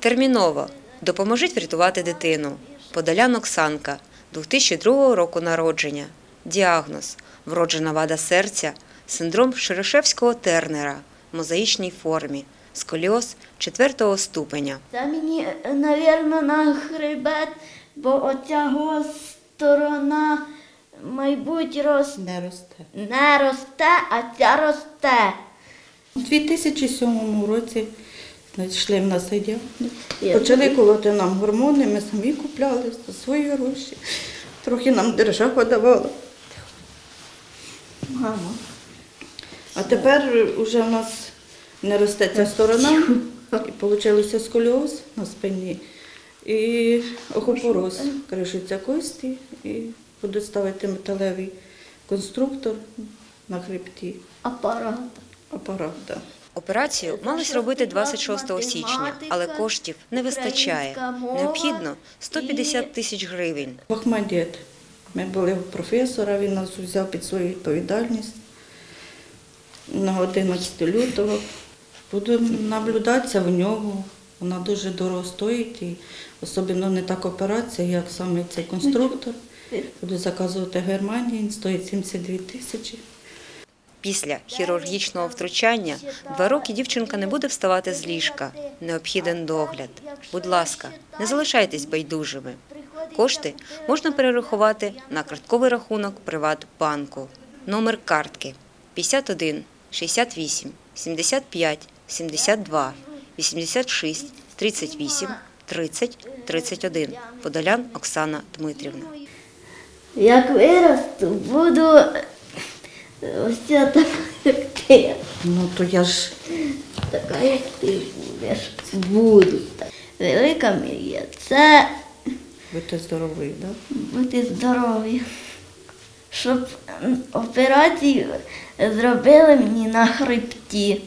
Терміново допоможіть врятувати дитину. Подолян Оксанка, 2002 року народження. Діагноз вроджена вада серця, синдром Шерешевського тернера в мозаїчній формі, сколіоз 4 ступеня. Це мені, напевно, на хребет, бо оця сторона, мабуть, рос... Не росте. не росте, а ця росте. У 2007 році знайшли в нас діагноз. Почали колоти нам гормони, ми самі купляли за свої гроші. Трохи нам держава давала. Мама. А тепер вже в нас не росте ця сторона, і вийшло сколіоз на спині і охопороз. Кришуться кості і будуть ставити металевий конструктор на хребті. Апарат. Апарат, да. Операцію мали робити 26 січня, але коштів не вистачає. Необхідно 150 тисяч гривень. Ахмадєт. Ми були у професора, він нас взяв під свою відповідальність на 11 лютого. Буду наблюдатися в нього. Вона дуже дорого стоїть і особливо не так операція, як саме цей конструктор. Буду заказувати в Германії, він стоїть 72 тисячі. Після хірургічного втручання два роки дівчинка не буде вставати з ліжка. Необхіден догляд. Будь ласка, не залишайтесь байдужими. Кошти можна перерахувати на картковий рахунок Приватбанку. Номер картки 51 68 75 72 86 38 30 31. Подолян Оксана Дмитрівна. Як виросту, буду ось ця така, як ти. Ну то я ж Така, як ти будеш. Буду. Велика мрія це бути здоровий, да? бути здорові. Щоб операцію зробили мені на хребті.